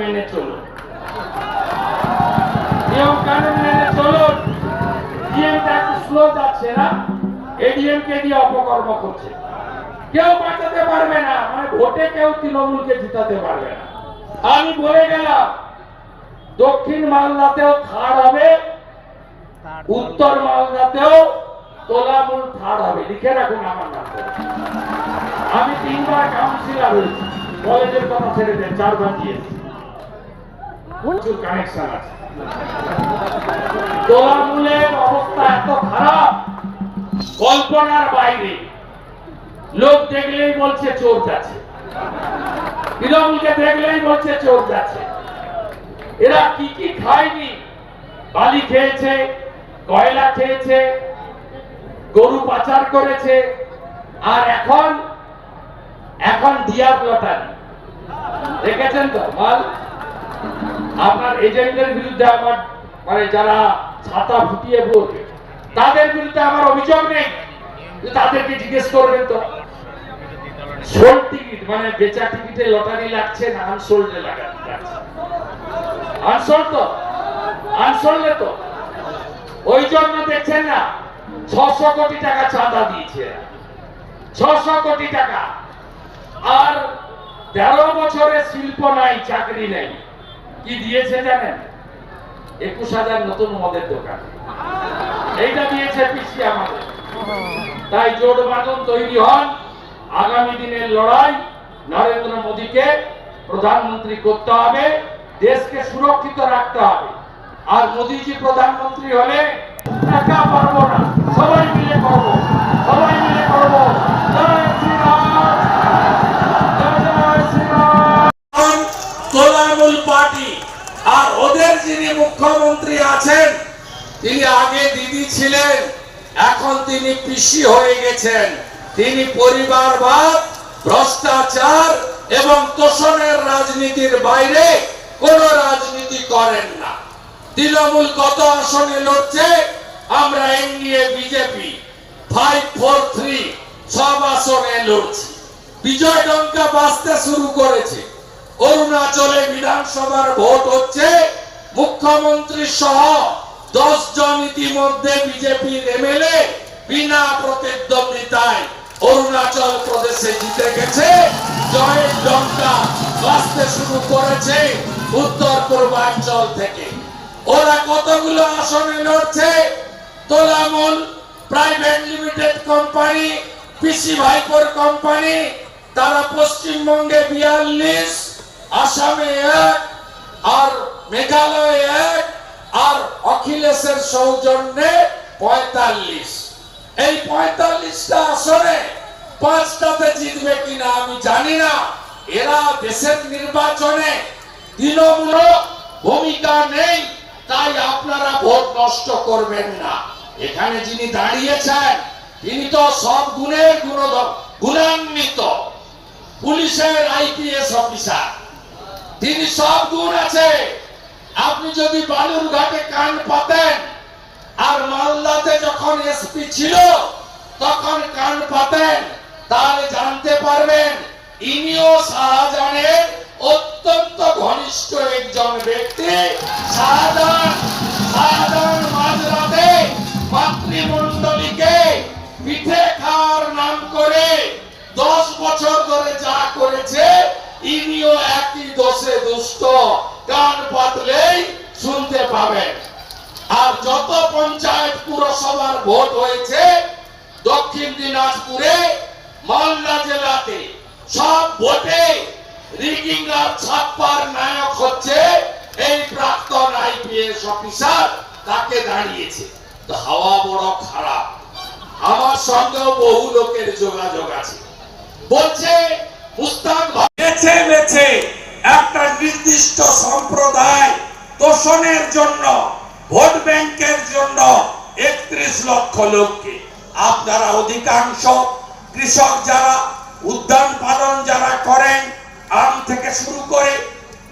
মেনে চলুন। নিয়ম কানুন মেনে চলুন। একটু স্লো যাচ্ছে না? এডিএম কে দিয়ে অপকর্ম করছে। কেউ বাঁচাতে পারবে না। মানে ভোটে কেউ তৃণমূলকে জিতাতে পারবে না। আমি বলে গেলাম, দক্ষিণ মালদাতেও থার্ড হবে, উত্তর মালদাতেও তোলামূল থার্ড হবে। লিখে রাখুন আমার নাম আমি তিনবার কাউন্সিলর হয়েছি। কলেজের কথা ছেড়ে দেন চারবার দিয়েছি কানেকশন আছে। অবস্থা এত খারাপ, কল্পনার বাইরে। লোক দেখলেই বলছে চোর যাচ্ছে। দেখলেই বলছে চোর যাচ্ছে। এরা কি কি খায়নি? বালি খেয়েছে, কয়লা খেয়েছে, গরু পাচার করেছে, আর এখন এখন ডিয়ার লটারি দেখেছেন তো? মাল আপনার এজেন্টের বিরুদ্ধে আমার মানে যারা ছাতা ফুটিয়ে বলবে, তাদের বিরুদ্ধে আমার অভিযোগ নেই। তাদেরকে জিজ্ঞেস করবেন তো। সোল্ড টিকিট মানে বেচা টিকিটে লটারি লাগছে না, আনসোল্ড তো? তো? ওই জন্য দেখছেন না, ছশো কোটি টাকা চাঁদা দিয়েছে ছশো কোটি টাকা। আর তেরো বছরে শিল্প নাই, চাকরি নেই। কি দিয়েছে জানেন? একুশ হাজার নতুন মদের দোকান। এইটা দিয়েছে পিসি আমাদের। তাই জোট বাঁধন তৈরি হন। আগামী দিনের লড়াই নরেন্দ্র মোদীকে প্রধানমন্ত্রী করতে হবে, দেশকে সুরক্ষিত রাখতে হবে। আর মোদীজি প্রধানমন্ত্রী হলে একা পারব না, সবাই মিলে করব। সবাই যিনি মুখ্যমন্ত্রী আছেন, তিনি আগে দিদি ছিলেন, এখন তিনি পিসি হয়ে গেছেন। তিনি পরিবারবাদ, ভ্রষ্টাচার এবং তোষণের রাজনীতির বাইরে কোন রাজনীতি করেন না। তৃণমূল কত আসনে লড়ছে, আমরা NDA, BJP five four three সব আসনে লড়ছি। বিজয় ডঙ্কা বাঁচতে শুরু করেছে। অরুণাচলে বিধানসভার ভোট হচ্ছে মুখ্যমন্ত্রী সহ দশ জন ইতিমধ্যে বিজেপির এমএলএ বিনা প্রতিদ্বন্দ্বিতায় অরুণাচল প্রদেশে জিতে গেছে। জয়ের ডঙ্কা বাঁচতে শুরু করেছে উত্তর পূর্বাঞ্চল থেকে। ওরা কতগুলো আসনে লড়ছে? তোলামূল প্রাইভেট লিমিটেড কোম্পানি, পিসি ভাইপোর কোম্পানি, তারা পশ্চিমবঙ্গে বিয়াল্লিশ, আসামে এক আর মেঘালয়ে এক, আর অখিলেশের সৌজন্যে পঁয়তাল্লিশ। এই পঁয়তাল্লিশটা আসনে পাঁচটাতে জিতবে কিনা আমি জানি না। এরা দেশের নির্বাচনে তৃণমূল ভূমিকা নেই, তাই আপনারা ভোট নষ্ট করবেন না। এখানে যিনি দাঁড়িয়েছেন, তিনি তো সব গুণের গুণান্বিত। পুলিশের আইপিএস অফিসার। তিনি সব গুণ আছে। আপনি যদি বালুর ঘাটে কান পাতেন আর মালদাতে যখন এসপি ছিল, তখন কান পাতেন তাহলে জানতে পারবেন, ইনিও শাহজাহানের অত্যন্ত ঘনিষ্ঠ একজন ব্যক্তি। শাহজাহান শাহজাহান মাঝরাতে দোষে দুষ্ট কান পাতলেই শুনতে পাবেন আর যত পঞ্চায়েত পুরসভার ভোট হয়েছে, দক্ষিণ দিনাজপুরে, মালদা জেলাতে, সব ভোটে নায়ক হচ্ছে এই প্রাক্তন আইপিএস অফিসার, তাকে দাঁড়িয়েছে। হাওয়া বড় খারাপ। আমার সঙ্গেও বহু লোকের যোগাযোগ আছে। বলছে, মুস্তাক বেছে বেছে। একটা নির্দিষ্ট সম্প্রদায় তোষণের জন্য, ভোট ব্যাংকের জন্য একত্রিশ লক্ষ লোককে। আপনারা অধিকাংশ কৃষক যারা, উদ্যান পালন যারা করেন, আম থেকে শুরু করে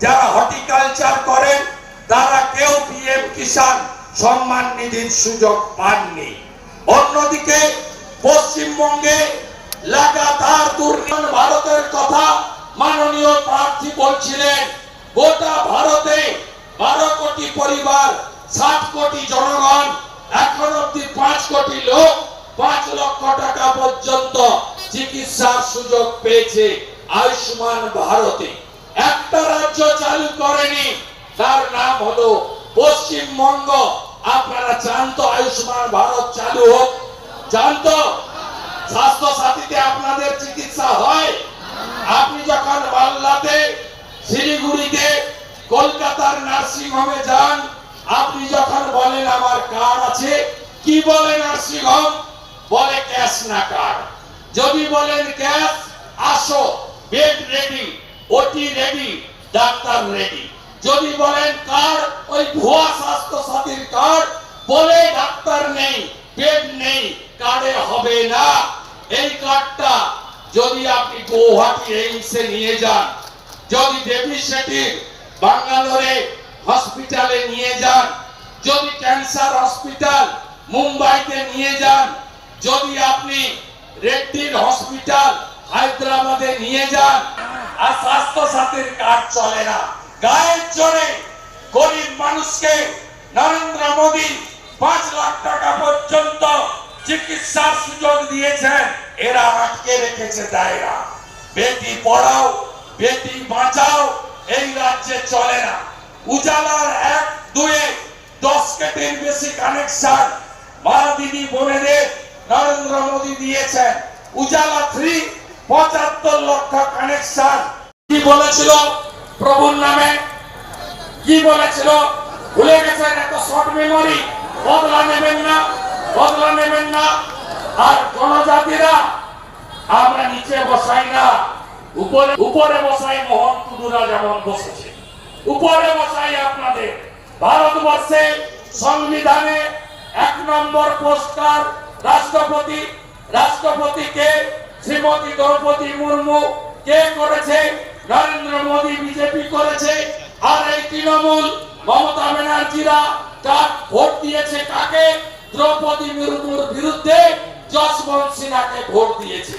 যারা হর্টিকালচার করেন, তারা কেউ পিএম কিষাণ সম্মান নিধির সুযোগ পাননি। অন্যদিকে পশ্চিমবঙ্গে বলছিলেন, গোটা ভারতে বারো কোটি পরিবার ষাট কোটি জনগণ এখন অব্দি পাঁচ কোটি লোক, পাঁচ লক্ষ টাকা পর্যন্ত চিকিৎসার সুযোগ পেয়েছে আয়ুষ্মান ভারতে। একটা রাজ্য চালু করেনি, তার নাম হলো পশ্চিমবঙ্গ। আপনারা চান তো আয়ুষ্মান ভারত চালু হোক? চান তো? স্বাস্থ্য সাথীতে আপনাদের চিকিৎসা হয়? আপনি যখন মালদাতে শিলিগুড়িতে কলকাতার নার্সিং হোমে যান। আপনি যখন বলেন আমার কার্ড আছে, কি বলে নার্সিং হোম বলে ক্যাশ না কার্ড। যদি বলেন ক্যাশ, আসো, bed ready OT ready, doctor ready. যদি বলেন কার্ড, ওই ভুয়া স্বাস্থ্য সাথীর কার্ড, বলে ডাক্তার নেই, বেড নেই, কার্ডে হবে না। এই কার্ডটা যদি আপনি গৌহাটি এইমসে নিয়ে যান যদি দেবী শেঠির বাঙ্গালোরে হসপিটালে নিয়ে যান, যদি ক্যান্সার হসপিটাল মুম্বাইতে নিয়ে যান, যদি আপনি রেড্ডির হসপিটাল হায়দ্রাবাদে নিয়ে যান, আর স্বাস্থ্য সাথীর কার্ড চলে না। গায়ের জোরে গরিব মানুষকে নরেন্দ্র মোদী পাঁচ লাখ টাকা পর্যন্ত চিকিৎসার সুযোগ দিয়েছেন, এরা আটকে রেখেছে তাইরা বেটি, পড়াও বেটি, বাঁচাও। এই রাজ্যে চলে না। উজালার এক, দুয়ে দশ কেটের বেশি কানেকশন মা দিদি, বোনেদের নরেন্দ্র মোদী দিয়েছেন। উজালা থ্রি পঁচাত্তর লক্ষ কানেকশন কি বলেছিল? প্রভুর নামে। কি বলেছিল? ভুলে গেছেন, এত শর্ট মেমোরি বদলা নেবেন না, বদলা নেবেন না। আর জনজাতিরা, আমরা নিচে বসাই না। উপরে উপরে মোহন কুদুরা যেমন বসেছে। উপরে বসাই আপনাদের ভারতবর্ষে সংবিধানে এক নম্বর রাষ্ট্রপতি, রাষ্ট্রপতিকে শ্রীমতী দ্রৌপদী মুর্মু কে করেছে? নরেন্দ্র মোদী বিজেপি করেছে। আর এই তৃণমূল মমতা ব্যানার্জিরা কার ভোট দিয়েছে কাকে? দ্রৌপদী মুর্মুর বিরুদ্ধে যশবন্ত সিনহাকে ভোট দিয়েছে।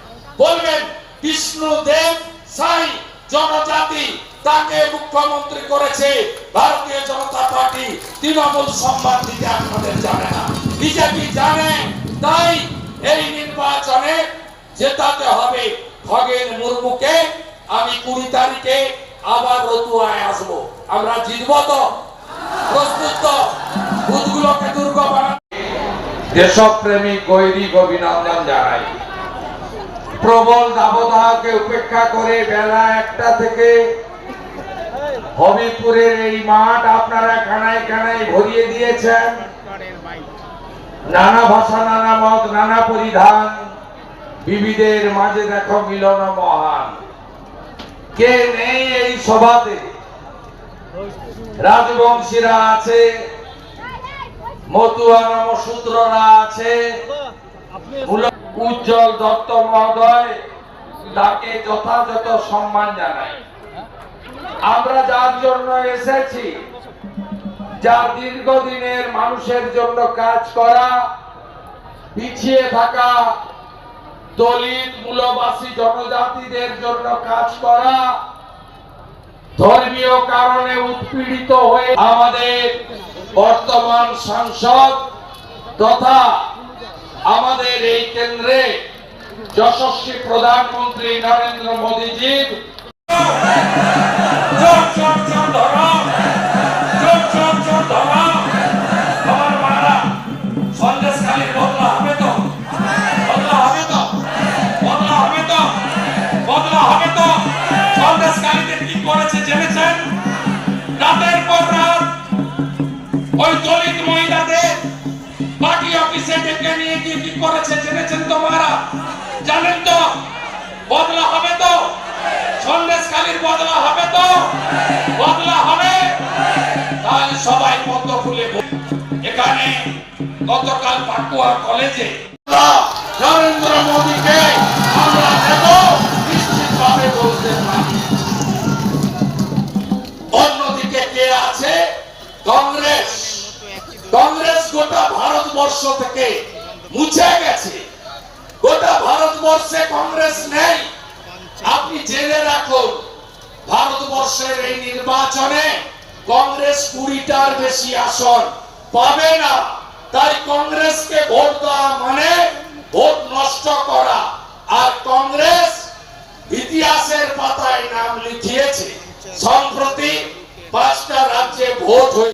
বলবেন, বিষ্ণু দেব সাই জনজাতি, তাকে মুখ্যমন্ত্রী করেছে ভারতীয় জনতা পার্টি। তৃণমূল সম্মান দিতে আপনাদের জানে না। বিজেপি জানে? তাই এই নির্বাচনে জেতাতে হবে খগেন মুর্মুকে। আমি কুড়ি তারিখে আবার রতুয়ায় আসব। আমরা জিতবো তো? প্রস্তুত তো? বুথগুলোকে দুর্গ বানাতে দেশপ্রেমী গৈরিক অভিনন্দন জানাই। প্রবল দাবদাহকে উপেক্ষা করে বেলা একটা থেকে হবিপুরের এই মাঠ আপনারা কানায় কানায় ভরিয়ে দিয়েছেন। নানা ভাষা নানা মত নানা পরিধান বিবিধের মাঝে দেখো মিলন মহান। কে নেই এই সভাতে? রাজবংশীরা আছে মতুয়া নমশূদ্ররা আছে। মূল- উজ্জ্বল দত্ত মহোদয়, তাকে যথাযথ সম্মান জানাই। আমরা যার জন্য এসেছি, যার দীর্ঘদিনের মানুষের জন্য কাজ করা, পিছিয়ে থাকা দলিত মূলবাসী জনজাতিদের জন্য কাজ করা, ধর্মীয় কারণে উৎপীড়িত হয়ে আমাদের বর্তমান সাংসদ তথা আমাদের এই কেন্দ্রে যশস্বী প্রধানমন্ত্রী নরেন্দ্র মোদীজির জোর জোর জোর ধরো। জোর পার্টি অফিসে ডেকে নিয়ে কি কি করেছে জেনেছেন তো মারা? জানেন তো? বদলা হবে তো? সন্দেশখালীর বদলা হবে তো? বদলা হবে? তাহলে সবাই পদ্ম ফুলে এখানে গতকাল পাকুয়া কলেজে নরেন্দ্র মোদীকে আমরা থেকে মুছে গেছে। গোটা ভারতবর্ষে কংগ্রেস নেই। আপনি জেনে রাখুন, ভারতবর্ষের এই নির্বাচনে কংগ্রেস কুড়িটার বেশি আসন পাবে না। তাই কংগ্রেসকে ভোট দেওয়া মানে ভোট নষ্ট করা। আর কংগ্রেস ইতিহাসের পাতায় নাম লিখিয়েছে, সম্প্রতি পাঁচটা রাজ্যে ভোট হয়ে